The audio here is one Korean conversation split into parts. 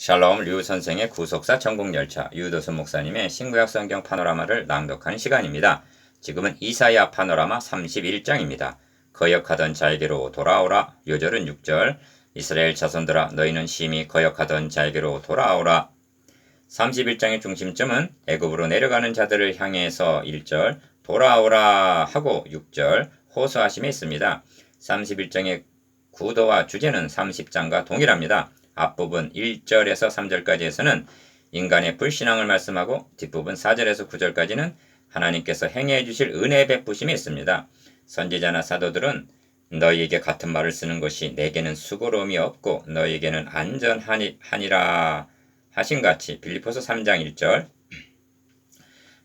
샬롬 류 선생의 구속사 전국열차 유도순 목사님의 신구약 성경 파노라마를 낭독하는 시간입니다. 지금은 이사야 파노라마 31장입니다. 거역하던 자에게로 돌아오라 요절은 6절 이스라엘 자손들아 너희는 심히 거역하던 자에게로 돌아오라 31장의 중심점은 애굽으로 내려가는 자들을 향해서 1절 돌아오라 하고 6절 호소하심에 있습니다. 31장의 구도와 주제는 30장과 동일합니다. 앞부분 1절에서 3절까지에서는 인간의 불신앙을 말씀하고 뒷부분 4절에서 9절까지는 하나님께서 행해 주실 은혜 베푸심이 있습니다. 선지자나 사도들은 너희에게 같은 말을 쓰는 것이 내게는 수고로움이 없고 너희에게는 안전하니라 하신 같이 빌리포스 3장 1절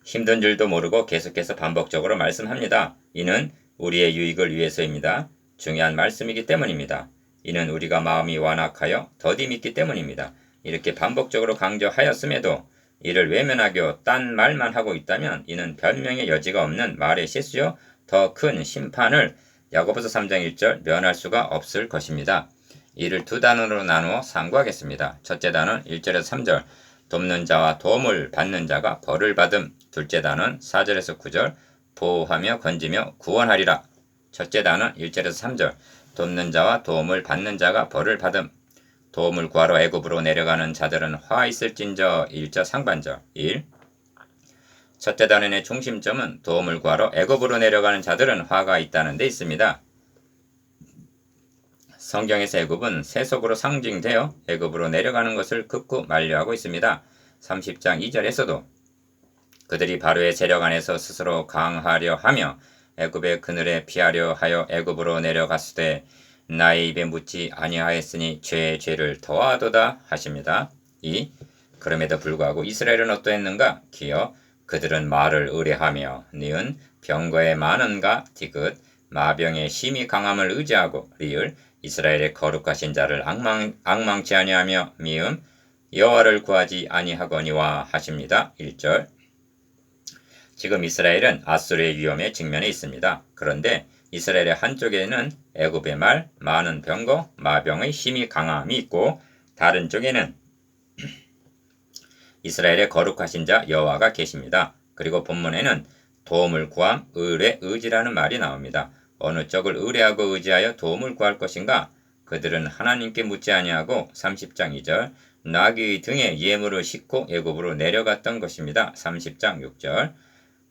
힘든 줄도 모르고 계속해서 반복적으로 말씀합니다. 이는 우리의 유익을 위해서입니다. 중요한 말씀이기 때문입니다. 이는 우리가 마음이 완악하여 더디 믿기 때문입니다. 이렇게 반복적으로 강조하였음에도 이를 외면하고 딴 말만 하고 있다면 이는 변명의 여지가 없는 말의 실수요 더 큰 심판을 야고보서 3장 1절 면할 수가 없을 것입니다. 이를 두 단어로 나누어 상고하겠습니다. 첫째 단은 1절에서 3절 돕는 자와 도움을 받는 자가 벌을 받음 둘째 단은 4절에서 9절 보호하며 건지며 구원하리라 첫째 단은 1절에서 3절 돕는 자와 도움을 받는 자가 벌을 받음 도움을 구하러 애굽으로 내려가는 자들은 화 있을진저 1절 상반절 1 첫째 단원의 중심점은 도움을 구하러 애굽으로 내려가는 자들은 화가 있다는 데 있습니다. 성경에서 애굽은 세속으로 상징되어 애굽으로 내려가는 것을 극구 만류하고 있습니다. 30장 2절에서도 그들이 바로의 세력 안에서 스스로 강하려 하며 애굽의 그늘에 피하려 하여 애굽으로 내려갔으되 나의 입에 묻지 아니하였으니 죄의 죄를 더하도다 하십니다. 2. 그럼에도 불구하고 이스라엘은 어떠했는가? 기어 그들은 말을 의뢰하며 니은 병거의 많은가? 디귿 마병의 힘이 강함을 의지하고 리을 이스라엘의 거룩하신 자를 악망, 악망치 아니하며 미음 여호와를 구하지 아니하거니와 하십니다. 1절 지금 이스라엘은 아수르의 위험에 직면해 있습니다. 그런데 이스라엘의 한쪽에는 애굽의 말, 많은 병거, 마병의 힘이 강함이 있고 다른 쪽에는 이스라엘의 거룩하신 자 여호와가 계십니다. 그리고 본문에는 도움을 구함, 의뢰, 의지라는 말이 나옵니다. 어느 쪽을 의뢰하고 의지하여 도움을 구할 것인가? 그들은 하나님께 묻지 아니하고 30장 2절 나귀 등에 예물을 싣고 애굽으로 내려갔던 것입니다. 30장 6절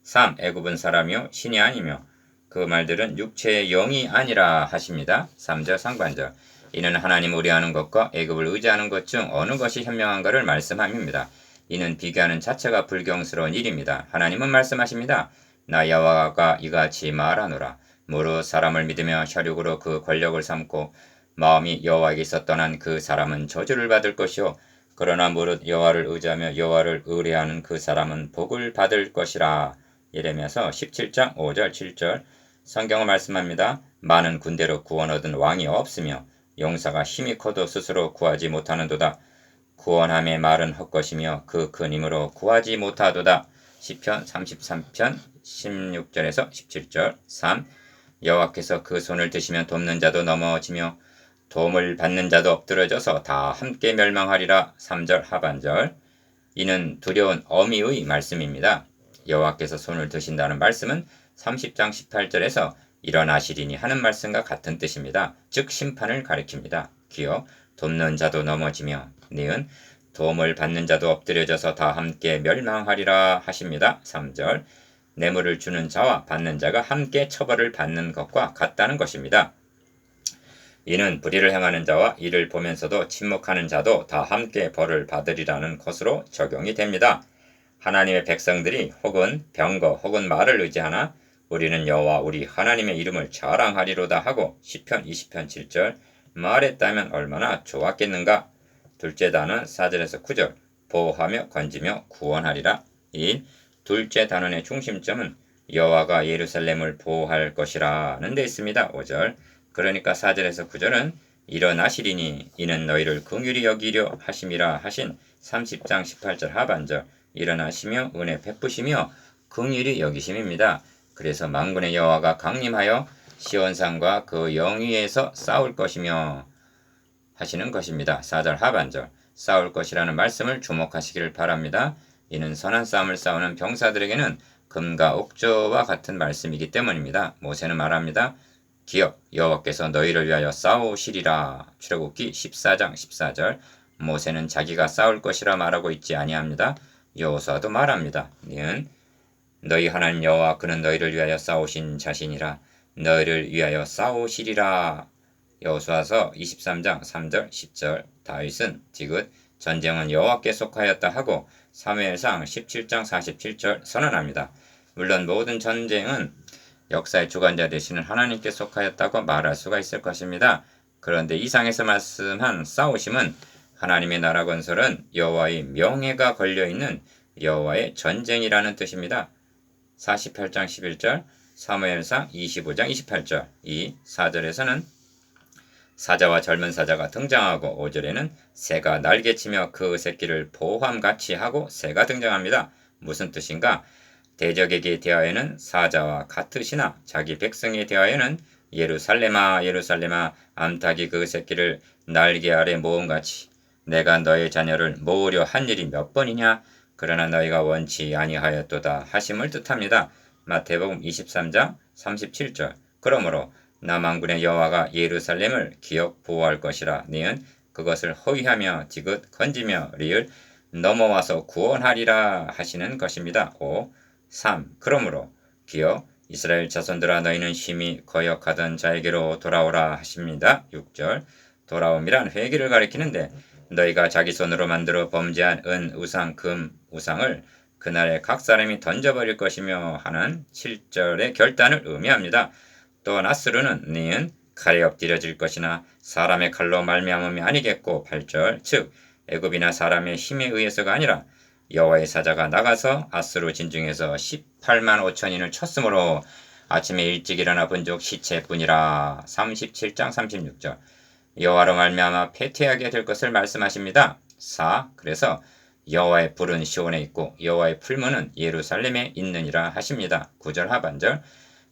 3. 애굽은 사람이요 신이 아니며 그 말들은 육체의 영이 아니라 하십니다. 3절 상반절 이는 하나님 의뢰하는 것과 애굽을 의지하는 것 중 어느 것이 현명한가를 말씀함입니다. 이는 비교하는 자체가 불경스러운 일입니다. 하나님은 말씀하십니다. 나 여호와가 이같이 말하노라. 무릇 사람을 믿으며 혈육으로 그 권력을 삼고 마음이 여호와에게서 떠난 그 사람은 저주를 받을 것이요 그러나 무릇 여호와를 의지하며 여호와를 의뢰하는 그 사람은 복을 받을 것이라 이러면서 17장 5절 7절 성경을 말씀합니다. 많은 군대로 구원 얻은 왕이 없으며 용사가 힘이 커도 스스로 구하지 못하는도다. 구원함의 말은 헛것이며 그큰 힘으로 구하지 못하도다. 시편 33편 16절에서 17절 3 여호와께서 그 손을 드시면 돕는 자도 넘어지며 도움을 받는 자도 엎드려져서 다 함께 멸망하리라 3절 하반절 이는 두려운 어미의 말씀입니다. 여호와께서 손을 드신다는 말씀은 30장 18절에서 일어나시리니 하는 말씀과 같은 뜻입니다. 즉 심판을 가리킵니다. 기어 돕는 자도 넘어지며 니은 도움을 받는 자도 엎드려져서 다 함께 멸망하리라 하십니다. 3절 뇌물을 주는 자와 받는 자가 함께 처벌을 받는 것과 같다는 것입니다. 이는 불의를 행하는 자와 이를 보면서도 침묵하는 자도 다 함께 벌을 받으리라는 것으로 적용이 됩니다. 하나님의 백성들이 혹은 병거 혹은 말을 의지하나 우리는 여호와 우리 하나님의 이름을 자랑하리로다 하고 시편 20편 7절 말했다면 얼마나 좋았겠는가. 둘째 단은 4절에서 9절 보호하며 건지며 구원하리라. 2. 둘째 단원의 중심점은 여호와가 예루살렘을 보호할 것이라는 데 있습니다. 5절. 그러니까 4절에서 9절은 일어나시리니 이는 너희를 긍휼히 여기려 하심이라 하신 30장 18절 하반절 일어나시며 은혜 베푸시며 긍휼히 여기심입니다. 그래서 망군의 여호와가 강림하여 시온산과 그 영위에서 싸울 것이며 하시는 것입니다. 4절 하반절 싸울 것이라는 말씀을 주목하시기를 바랍니다. 이는 선한 싸움을 싸우는 병사들에게는 금과 옥조와 같은 말씀이기 때문입니다. 모세는 말합니다. 기억 여호와께서 너희를 위하여 싸우시리라. 출애굽기 14장 14절. 모세는 자기가 싸울 것이라 말하고 있지 아니합니다. 여호수아도 말합니다. 니은 너희 하나님 여호와 그는 너희를 위하여 싸우신 자신이라 너희를 위하여 싸우시리라. 여호수아서 23장 3절 10절 다윗은 디귿 전쟁은 여호와께 속하였다 하고 사무엘상 17장 47절 선언합니다. 물론 모든 전쟁은 역사의 주관자 되시는 하나님께 속하였다고 말할 수가 있을 것입니다. 그런데 이상에서 말씀한 싸우심은 하나님의 나라 건설은 여호와의 명예가 걸려 있는 여호와의 전쟁이라는 뜻입니다. 48장 11절, 사무엘상 25장 28절. 이 4절에서는 사자와 젊은 사자가 등장하고 5절에는 새가 날개치며 그 새끼를 보함같이 하고 새가 등장합니다. 무슨 뜻인가? 대적에게 대하여는 사자와 같으시나 자기 백성에 대하여는 예루살렘아 예루살렘아 암탉이 그 새끼를 날개 아래 모음같이 내가 너의 자녀를 모으려 한 일이 몇 번이냐 그러나 너희가 원치 아니하였도다 하심을 뜻합니다. 마태복음 23장 37절 그러므로 남한군의 여호와가 예루살렘을 기억 보호할 것이라 니은 그것을 허위하며 디귿 건지며 리을 넘어와서 구원하리라 하시는 것입니다. 5. 3. 그러므로 기억 이스라엘 자손들아 너희는 심히 거역하던 자에게로 돌아오라 하십니다. 6절 돌아옴이란 회개를 가리키는데 너희가 자기 손으로 만들어 범죄한 은, 우상, 금, 우상을 그날에 각 사람이 던져버릴 것이며 하는 7절의 결단을 의미합니다. 또 나스르는 니은 칼에 엎드려질 것이나 사람의 칼로 말미암음이 아니겠고 8절 즉 애굽이나 사람의 힘에 의해서가 아니라 여호와의 사자가 나가서 아스로 진중에서 18만 5천인을 쳤으므로 아침에 일찍 일어나 본적 시체뿐이라 37장 36절 여호와로 말미암아 패퇴하게 될 것을 말씀하십니다. 4. 그래서 여호와의 불은 시온에 있고 여호와의 풀무는 예루살렘에 있느니라 하십니다. 9절 하반절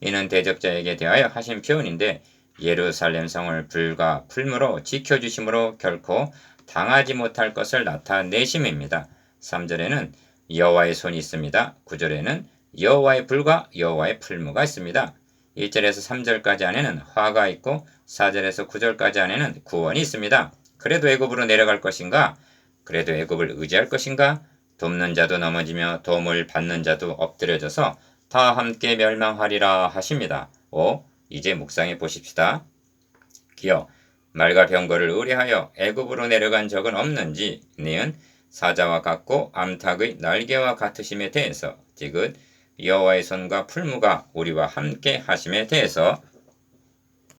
이는 대적자에게 대하여 하신 표현인데 예루살렘 성을 불과 풀무로 지켜주심으로 결코 당하지 못할 것을 나타내심입니다. 3절에는 여호와의 손이 있습니다. 9절에는 여호와의 불과 여호와의 풀무가 있습니다. 1절에서 3절까지 안에는 화가 있고 4절에서 9절까지 안에는 구원이 있습니다. 그래도 애굽으로 내려갈 것인가? 그래도 애굽을 의지할 것인가? 돕는 자도 넘어지며 도움을 받는 자도 엎드려져서 다 함께 멸망하리라 하십니다. 5. 이제 묵상해 보십시다. 기어 말과 병거를 의뢰하여 애굽으로 내려간 적은 없는지 니은 사자와 같고 암탉의 날개와 같으심에 대해서 디귿 여호와의 손과 풀무가 우리와 함께 하심에 대해서